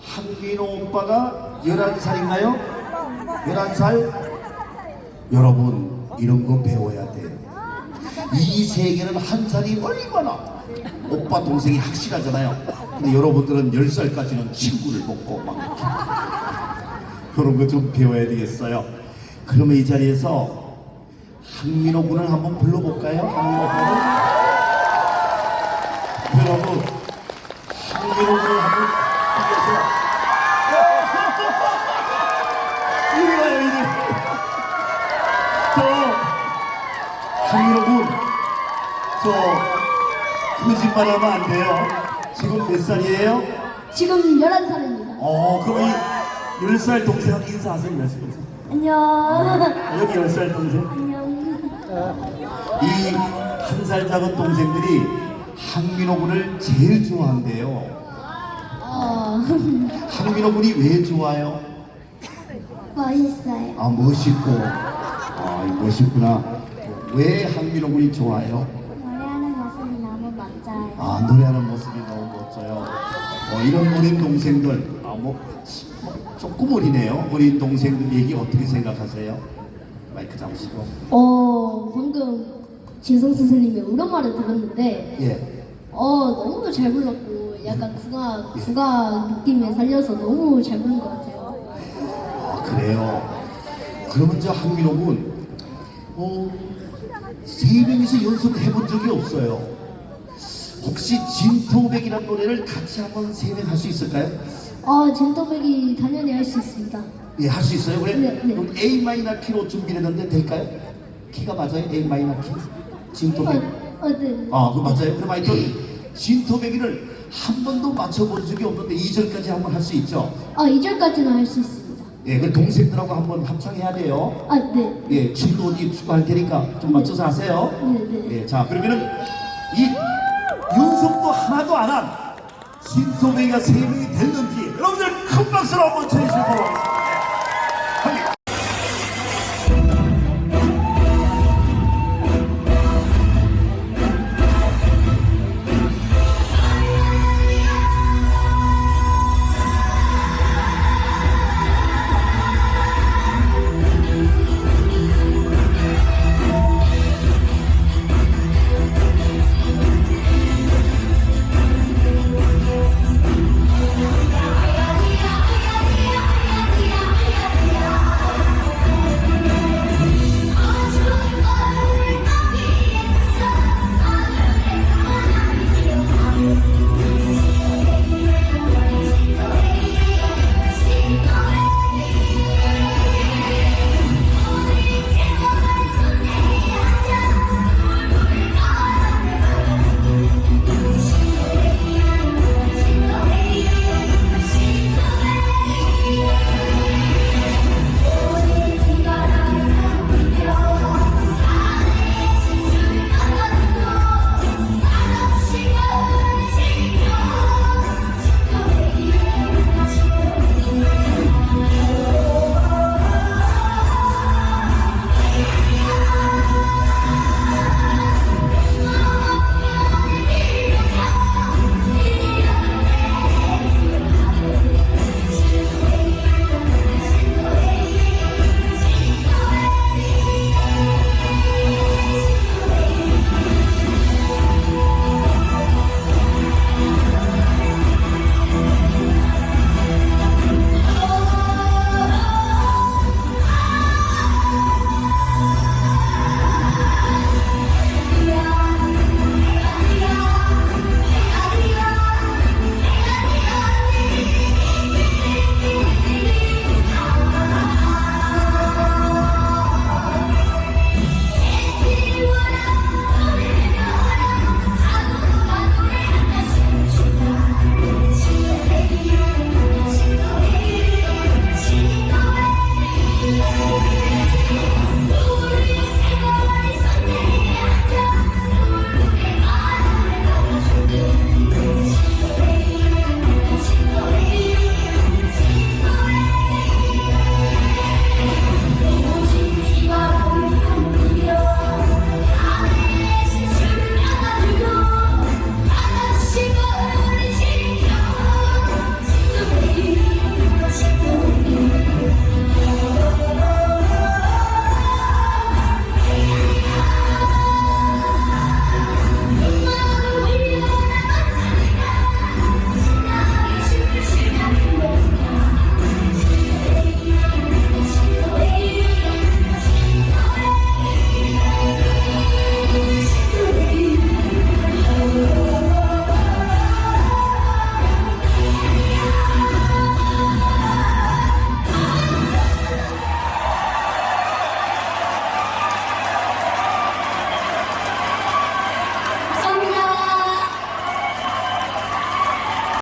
한민호 오빠가 11살인가요? 11살? 여러분 이런 거 배워야 돼요. 이 세계는 한 살이 얼마나 오빠 동생이 확실하잖아요. 근데 여러분들은 10살까지는 친구를 먹고 막. 그런 거 좀 배워야 되겠어요. 그러면 이 자리에서 한민호 군을 한번 불러볼까요? 한민호 군을 여러분 한민호 군을 한번 불러서 이리 와요 이리 저 한민호 군저 거짓 말 하면 안 돼요. 지금 몇 살이에요? 지금 11살입니다. 어 그럼 이 10살 동생한테 인사하세요 10살 동생 안녕. 여기 10살 동생 안녕. 이 한 살 작은 동생들이 한민호 군을 제일 좋아한대요. 어, 한민호 군이 왜 좋아요? 멋있어요. 아 멋있고, 아 멋있구나. 왜 한민호 군이 좋아요? 노래하는 모습이 너무 멋져요. 아 노래하는 모습이 너무 멋져요. 어, 이런 어린 동생들, 아 뭐 조금 어리네요. 어린 동생들 얘기 어떻게 생각하세요? 마이크 잡으시고. 어, 방금 진성 선생님의 우려말을 들었는데, 예. 어, 너무도 잘 불렀고, 약간 국악, 국악 느낌에 살려서 너무 잘 부른 것 같아요. 아, 그래요. 그러면 저 한민호 군, 어, 세 명이서 연습을 해본 적이 없어요. 혹시 진토백이라는 노래를 같이 한번 세명할 수 있을까요? 어, 진또백이 당연히 할 수 있습니다. 예, 할 수 있어요. 그래? 네, 네. 그럼 A 마이너 키로 준비했는데 될까요? 키가 맞아요? A 마이너 키? 진토백? 어, 어, 네. 아, 그 맞아요. 그럼 하여튼 진토백이를 한 번도 맞춰본 적이 없는데 2절까지 한번 할 수 있죠? 아, 2절까지는 할 수 있습니다. 예, 그 동생들하고 한번 합창해야 돼요. 아, 네. 예, 진도니 축구할 테니까 좀 맞춰서 하세요. 네, 네. 예, 자 그러면은 이 윤석도 하나도 안한 진토베이가 세 명이 됐는지 여러분들 큰 박수로 한번 쳐주시기 바랍니다.